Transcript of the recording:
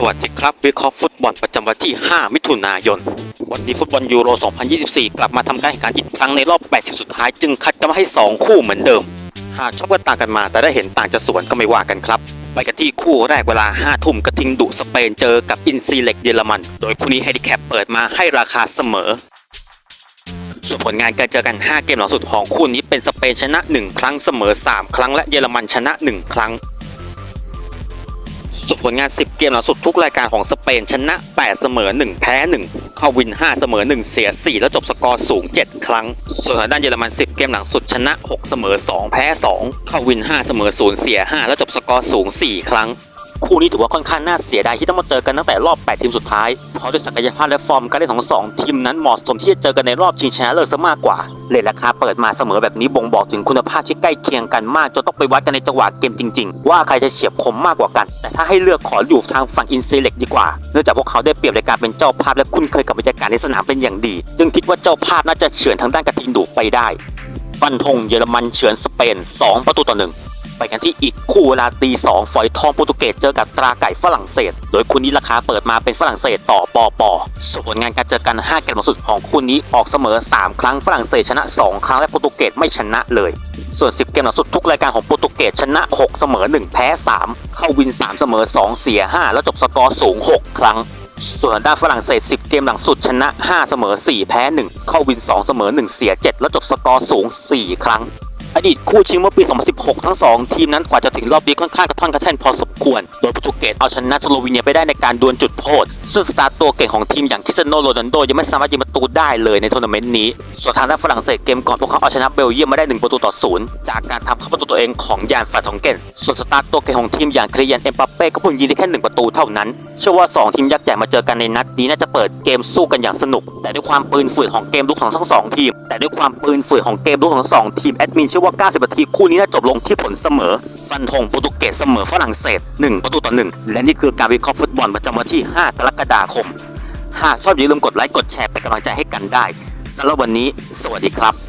สวัสดีครับ วิเคราะห์ฟุตบอลประจำวันที่ 5 มิถุนายน วันนี้ฟุตบอลยูโร 2024 กลับมาทำการแข่งขันอีกครั้งในรอบ8ทีมสุดท้ายจึงคัดกันมาให้ 2 คู่เหมือนเดิม หากชอบกันต่างกันมาแต่ได้เห็นต่างจะสวนก็ไม่ว่ากันครับ ไปกันที่คู่แรกเวลา 5 ทุ่มกระทิงดุสเปนเจอกับอินซีเล็กเยอรมัน โดยคู่นี้เฮดิแคปเปิดมาให้ราคาเสมอส่วนผลงานการเจอกัน 5 เกมหลังสุดของคู่นี้เป็นสเปนชนะ 1 ครั้งเสมอ 3 ครั้งและเยอรมันชนะ 1 ครั้ง สุดผลงาน 10 เกมหลังสุดทุกรายการของสเปนชนะ 8 เสมอ 1 แพ้ 1 เข้าวิน 5 เสมอ 1 เสีย 4 แล้วจบสกอร์สูง 7 ครั้ง ส่วนทางด้านเยอรมัน 10 เกมหลังสุดชนะ 6 เสมอ 2 แพ้ 2 เข้าวิน 5 เสมอ 0 เสีย 5 แล้วจบสกอร์สูง 4 ครั้ง คู่นี้ถือว่าค่อนข้างน่าเสียดายที่ต้องมาเจอกันตั้งแต่รอบ 8 ทีมสุดท้ายเพราะด้วยศักยภาพและฟอร์มการเล่นของสองทีมนั้นเหมาะสมที่จะเจอกันในรอบชิงชนะเลิศซะมากกว่าเลทราคาเปิดมาเสมอแบบนี้บ่งบอกถึงคุณภาพที่ใกล้เคียงกันมากจนต้องไปวัดกันในจังหวะเกมจริง ๆ ว่าใครจะเฉียบคมมากกว่ากัน แต่ถ้าให้เลือกขออยู่ทางฝั่งอินซีเล็กดีกว่า เนื่องจากพวกเขาได้เปรียบในการเป็นเจ้าภาพและคุ้นเคยกับบรรยากาศในสนามเป็นอย่างดี จึงคิดว่าเจ้าภาพน่าจะเฉือนทางด้านกระทิงดุไปได้ ฟันธงเยอรมันเฉือนสเปน 2 ประตูต่อหนึ่ง ไปกันที่อีกคู่เวลาตีสองฝอยทองโปรตุเกสเจอกับตราไก่ฝรั่งเศส โดยคู่นี้ราคาเปิดมาเป็นฝรั่งเศสต่อปอปอส่วนผลงานการเจอกัน 5 เกมลังสุดของคู่นี้ออกเสมอ 3 ครั้งฝรั่งเศสชนะ 2 ครั้งและโปรตุเกสไม่ชนะเลย ส่วน 10 เกมหลังสุดทุกรายการของโปรตุเกสชนะ 6 เสมอ 1 แพ้ 3 เข้าวิน 3 เสมอ 2 เสีย 5 แล้วจบสกอร์สูง 6 ครั้งส่วนด้านฝรั่งเศส 10 เกมหลังสุดชนะ 5 เสมอ 4 แพ้ 1 เข้าวิน 2 เสมอ 1 เสีย 7 แล้วจบสกอร์สูง 4 ครั้ง อดีตคู่ชิงเมื่อปี 2016 ทั้ง 2 ทีมนั้นกว่าจะถึงรอบนี้ค่อนข้างกระท่อนกระแท่นพอสมควร โดยโปรตุเกสเอาชนะสโลวีเนียไปได้ในการดวลจุดโทษ ซึ่งสตาร์ตัวเก่งของทีมอย่างคริสเตียโนโรนัลโดยังไม่สามารถยิงประตูได้เลยในทัวร์นาเมนต์นี้ ส่วนทางด้านฝรั่งเศสเกมก่อนพวกเขาเอาชนะเบลเยียมมาได้ 1 ประตูต่อศูนย์จากการทำเข้าประตูตัวเองของยานฟาทองเกนส่วนสตาร์ตัวเก่งของทีมอย่างคลียนเอ็มบัปเป้ก็เพิ่งยิงได้แค่หนึ่งประตูเท่านั้น เชื่อว่า 2 ทีมยักษ์ใหญ่มาเจอกันในนัดนี้น่าจะเปิดเกมสู้กันอย่างสนุก แต่ด้วยความปืนฝืดของเกมลุกของทั้งสองทีม แต่ด้วยความปืนฝืดของเกมลุกของทั้งสองทีมแอดมินเชื่อว่า 90นาทีคู่นี้น่าจบลงที่ผลเสมอ ฟันธงโปรตุเกสเสมอฝรั่งเศส 1 ประตูต่อ 1 และนี่คือการวิเคราะห์ฟุตบอลประจำวันที่ 5 กรกฎาคม หากชอบอย่าลืมกดไลค์กดแชร์เป็นกำลังใจให้กันได้สำหรับวันนี้ สวัสดีครับ